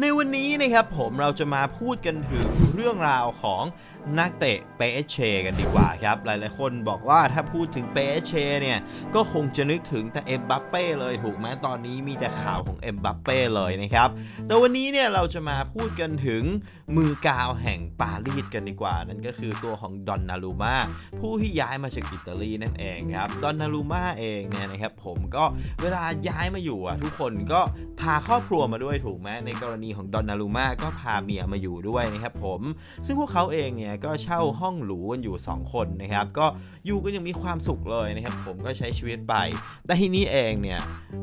ในวันนี้นะครับผมเราจะมาพูดกันถึงเรื่องราวของนักเตะเปเชกันดีกว่าครับ หลายๆคนบอกว่าถ้าพูดถึงเปเชเนี่ย ก็คงจะนึกถึงแต่เอ็มบัปเป้เลยถูกไหมตอนนี้มีแต่ข่าวของเอ็มบัปเป้เลยนะครับ แต่วันนี้เนี่ยเราจะมาพูดกันถึงมือกาวแห่งปารีสกันดีกว่า นั่นก็คือตัวของดอนนารูมาผู้ที่ย้ายมาจากอิตาลีนั่นเองครับดอนนารูมาเองเนี่ยนะครับผมก็เวลาย้ายมาอยู่อะทุกคนก็พาครอบครัวมาด้วยถูกไหมในกรณีของดอนนารูมาก็พาเมียมาอยู่ด้วยนะครับผม ซึ่งพวกเขาเองเนี่ยก็เช่าห้องหรูกันอยู่ 2 คนนะครับ ก็อยู่ก็ยังมีความสุขเลยนะครับผมก็ใช้ชีวิตไป แต่ทีนี้เองเนี่ย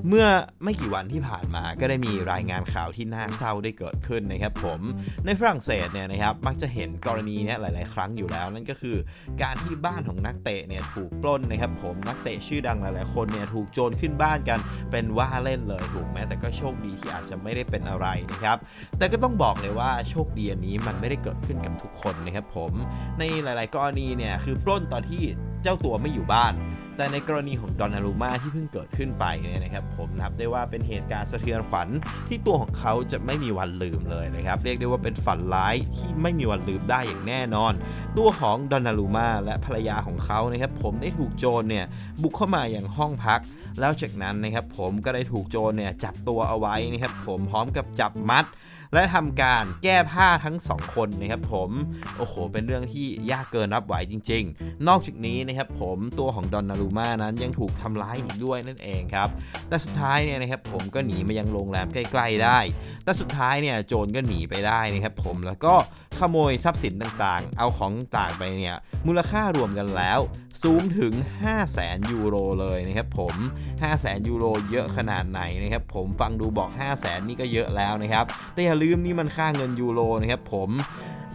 เมื่อไม่กี่วันที่ผ่านมาก็ได้มีรายงานข่าวที่น่าเศร้าได้เกิดขึ้นนะครับผม ในฝรั่งเศสเนี่ยนะครับมักจะเห็นกรณีเนี้ยหลาย ๆ ครั้งอยู่แล้ว นั่นก็คือการที่บ้านของนักเตะเนี่ยถูกปล้นนะครับผมนักเตะชื่อดังหลาย ๆ คนเนี่ยถูกโจรขึ้นบ้านกันเป็นว่าเล่นเลยถูกไหมแต่ก็โชคดีที่อาจจะไม่ได้เป็นอะไรนะครับแต่ก็ต้องบอกเลยว่าโชคดีอันนี้มันไม่ได้เกิดขึ้นกับทุกคนนะครับผม ในหลาย ๆ กรณีเนี่ยคือปล้นตอนที่เจ้าตัวไม่อยู่บ้าน แต่ในกรณีของดอนนารูมาที่เพิ่งเกิดขึ้นไปเนี่ยนะครับผมนับได้ว่าเป็นเหตุการณ์สะเทือนฝันที่ตัวของเขาจะไม่มีวันลืมเลยนะครับ เรียกได้ว่าเป็นฝันร้ายที่ไม่มีวันลืมได้อย่างแน่นอน ตัวของดอนนารูมาและภรรยาของเขานะครับผมได้ถูกโจรเนี่ยบุกเข้ามาอย่างห้องพัก แล้วจากนั้นนะครับผมก็ได้ถูกโจรเนี่ยจับตัวเอาไว้นะครับผมพร้อมกับจับมัด และทำการแก้ผ้าทั้งสองคนนะครับผมโอ้โห เป็นเรื่องที่ยากเกินรับไหวจริง ๆ นอกจากนี้นะครับผมตัวของดอนนารูมานั้นยังถูกทำร้ายอีกด้วยนั่นเองครับ แต่สุดท้ายเนี่ยนะครับผมก็หนีมายังโรงแรมใกล้ ๆ ได้ แต่สุดท้ายเนี่ยโจรก็หนีไปได้นะครับผมแล้วก็ขโมยทรัพย์สินต่างๆ เอาของต่างไปเนี่ยมูลค่ารวมกันแล้ว ซูมถึง 5 0 0แสนยูโรเลยนะครับผม 5 0 0แสนยูโรเยอะขนาดไหนนะครับผมฟังดูบอก 5 0 0แสนนี่ก็เยอะแล้วนะครับ แต่อย่าลืมนี่มันค่าเงินยูโรนะครับผม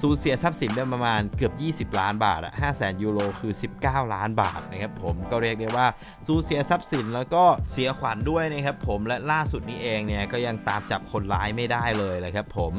สูญเสียทรัพย์สินได้ประมาณเกือบ 20 ล้านบาทอะ5 0 0แสนยูโรคือ 19 ล้านบาทนะครับผมก็เรียกได้ว่าสูญเสียทรัพย์สินแล้วก็เสียขวัญด้วยนะครับผมและล่าสุดนี้เองเนี่ยก็ยังตามจับคนร้ายไม่ได้เลยเลยครับผม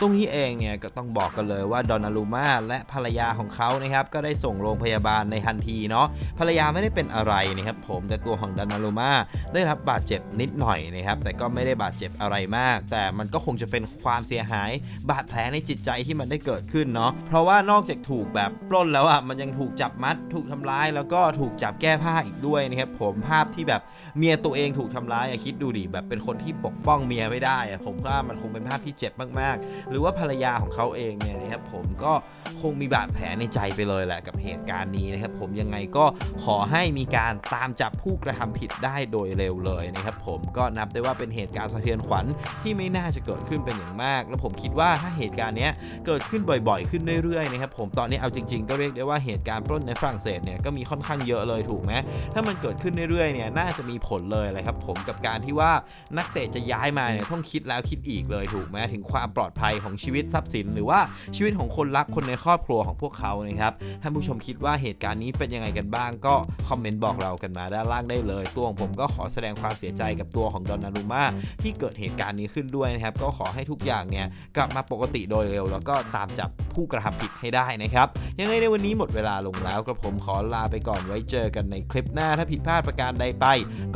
ตรงนี้เองเนี่ยก็ต้องบอกกันเลยว่าดอนนารูมาและภรรยาของเขานะครับก็ได้ส่งโรงพยาบาลในทันทีเนาะภรรยาไม่ได้เป็นอะไรนะครับผมแต่ตัวของดอนนารูมาได้รับบาดเจ็บนิดหน่อยนะครับแต่ก็ไม่ได้บาดเจ็บอะไรมาก แต่มันก็คงจะเป็นความเสียหายบาดแผลในจิตใจที่มันได้เกิดขึ้นเนาะเพราะว่านอกจากถูกแบบปล้นแล้วอะมันยังถูกจับมัดถูกทำร้ายแล้วก็ถูกจับแก้ผ้าอีกด้วยนะครับผมภาพที่แบบเมียตัวเองถูกทำร้ายอะคิดดูดิแบบเป็นคนที่ปกป้องเมียไม่ได้อะผมว่ามันคงเป็นภาพที่เจ็บมากๆ หรือว่าภรรยาของเขาเองเนี่ยนะครับผมก็คงมีบาดแผลในใจไปเลยแหละกับเหตุการณ์นี้นะครับผมยังไงก็ขอให้มีการตามจับผู้กระทำผิดได้โดยเร็วเลยนะครับผมก็นับได้ว่าเป็นเหตุการณ์สะเทือนขวัญที่ไม่น่าจะเกิดขึ้นเป็นอย่างมาก แล้วผมคิดว่าถ้าเหตุการณ์เนี้ยเกิดขึ้นบ่อยๆ ขึ้นเรื่อยๆนะครับผมตอนนี้เอาจริง ๆ ก็เรียกได้ว่าเหตุการณ์ปล้นในฝรั่งเศสเนี่ยก็มีค่อนข้างเยอะเลยถูกไหมถ้ามันเกิดขึ้นเรื่อยๆเนี่ยน่าจะมีผลเลยเลยครับผมกับการที่ว่านักเตะจะย้ายมาเนี่ยต้องคิดแล้วคิดอีกเลยถูกไหมถึงความปลอดภัยของชีวิตทรัพย์สิน หรือว่าชีวิตของคนรักคนในครอบครัวของพวกเขานะครับท่านผู้ชมคิดว่าเหตุการณ์นี้เป็นยังไงกันบ้างก็คอมเมนต์บอกเรากันมาด้านล่างได้เลย ตัวของผมก็ขอแสดงความเสียใจกับตัวของดอนนารูมาที่เกิดเหตุการณ์นี้ขึ้นด้วยนะครับก็ขอให้ทุกอย่างเนี่ยกลับมาปกติโดยเร็ว แล้วก็ตามจับผู้กระทำผิดให้ได้นะครับ ยังไงในวันนี้หมดเวลาลงแล้วกระผมขอลาไปก่อนไว้เจอกันในคลิปหน้าถ้าผิดพลาดประการใดไป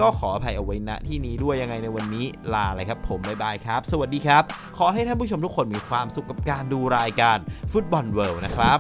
ก็ขออภัยเอาไว้ณที่นี้ด้วยยังไงในวันนี้ลาเลยครับ ผมบ๊ายบายครับ สวัสดีครับ ขอให้ท่านผู้ชมทุกคนมีความสุขกับการดูรายการฟุตบอลเวิลด์นะครับ